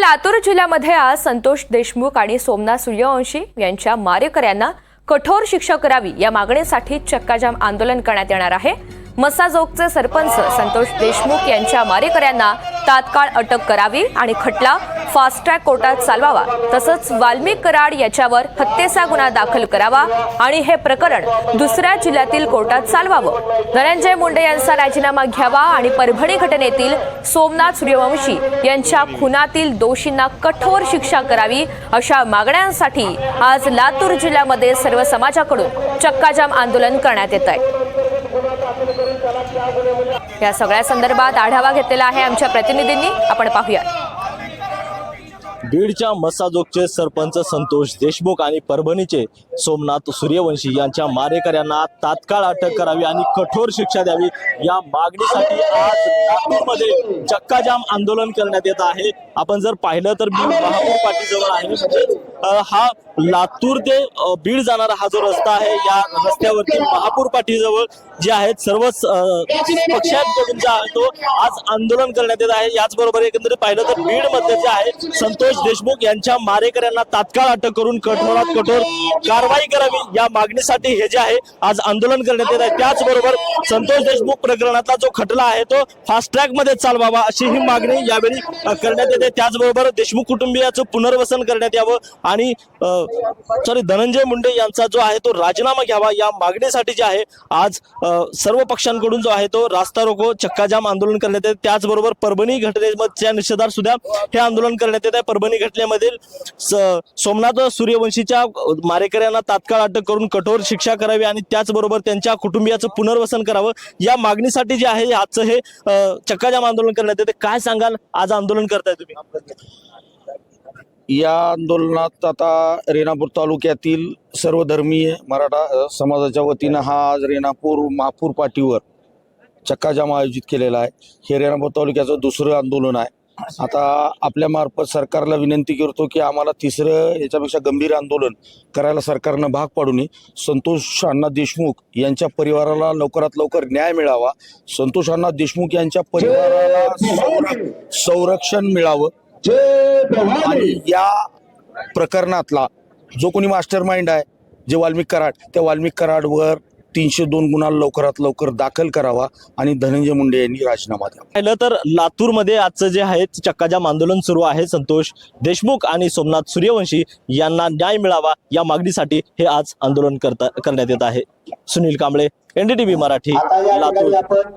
लातूर जिल्ह्यामध्ये आज संतोष देशमुख आणि सोमनाथ सूर्यवंशी यांच्या मारेकऱ्यांना कठोर शिक्षा करावी या मागणीसाठी चक्काजाम आंदोलन करण्यात येणार आहे. मसाजोगचे सरपंच संतोष देशमुख यांच्या मारेकऱ्यांना तात्काळ अटक करावी आणि खटला फास्ट ट्रॅक कोर्टात चालवावा. तसंच वाल्मिक कराड याच्यावर हत्येचा गुन्हा दाखल करावा आणि हे प्रकरण दुसऱ्या जिल्ह्यातील कोर्टात चालवावं. धनंजय मुंडे यांचा राजीनामा घ्यावा आणि परभणी घटनेतील सोमनाथ सूर्यवंशी यांच्या खुनातील दोषींना कठोर शिक्षा करावी अशा मागण्यांसाठी आज लातूर जिल्ह्यामध्ये सर्व समाजाकडून चक्काजाम आंदोलन करण्यात येत आहे. या सगळ्या संदर्भात आढावा घेतलेला आहे आमच्या प्रतिनिधींनी. आपण पाहूया. बीडच्या मसाजोगचे सरपंच संतोष देशमुख आणि परभणीचे सोमनाथ सूर्यवंशी यांच्या मारेकऱ्यांना तात्काळ अटक करावी आणि कठोर शिक्षा द्यावी या मागणीसाठी आज नागपूरमध्ये चक्काजाम आंदोलन करण्यात येत आहे. आपण जर पाहिलं तर बीड महापौर पाटीजवळ आहे. हा लातूर ते बीड जाणारा हा जो रस्ता आहे या रस्त्यावरती महापूर पाठीजवळ जे आहेत सर्वच पक्षांकडून जे आहे तो आज आंदोलन करण्यात येत आहे. याचबरोबर एकंदरीत पाहिलं तर बीडमध्ये जे आहे संतोष देशमुख यांच्या मारेकऱ्यांना तात्काळ अटक करून कठोरात कठोर कारवाई करावी या मागणीसाठी हे जे आहे आज आंदोलन करण्यात येत आहे. त्याचबरोबर संतोष देशमुख प्रकरणातला जो खटला आहे तो फास्ट ट्रॅकमध्ये चालवावा अशी ही मागणी यावेळी करण्यात येते. त्याचबरोबर देशमुख कुटुंबियाचं पुनर्वसन करण्यात यावं आणि सॉरी धनंजय मुंडे यांचा जो आहे तो राजीनामा घ्यावा या मागणीसाठी जे आहे आज सर्व पक्षांकडून जो आहे तो रास्ता रोको चक्काजाम आंदोलन करण्यात येते. त्याचबरोबर परभणी घटनेच्या निषेधार सुद्धा हे आंदोलन करण्यात येत आहे. परभणी घटनेमधील सोमनाथ सूर्यवंशीच्या मारेकऱ्यांना तात्काळ अटक करून कठोर शिक्षा करावी आणि त्याचबरोबर त्यांच्या कुटुंबियाचं पुनर्वसन करावं. या मागणीसाठी जे आहे आजचं हे चक्काजाम आंदोलन करण्यात येते. काय सांगाल? आज आंदोलन करताय तुम्ही. या आंदोलनात आता रेणापूर तालुक्यातील सर्वधर्मीय मराठा समाजाच्या वतीनं हा आज रेणापूर महापूर पाटीवर चक्काजाम आयोजित केलेला आहे. हे रेणापूर तालुक्याचं दुसरं आंदोलन आहे. आता आपल्यामार्फत सरकारला विनंती करतो की आम्हाला तिसरं याच्यापेक्षा गंभीर आंदोलन करायला सरकारनं भाग पाडू नये. संतोष अण्णा देशमुख यांच्या परिवाराला लवकरात लवकर न्याय मिळावा. संतोष अण्णा देशमुख यांच्या परिवाराला संरक्षण मिळावं. आणि या प्रकरणातला जो कोणी मास्टर माइंड आहे जे वाल्मिक कराड त्या वाल्मिक कराडवर तीनशे दोन गुन्हा लवकरात लवकर दाखल करावा आणि धनंजय मुंडे यांनी राजीनामा द्यावा. पाहिलं तर लातूरमध्ये आजचं जे आहे चक्काजाम आंदोलन सुरू आहे. संतोष देशमुख आणि सोमनाथ सूर्यवंशी यांना न्याय मिळावा या मागणीसाठी हे आज आंदोलन करता करण्यात येत आहे. सुनील कांबळे एनडीटीव्ही मराठी लातूर. आपण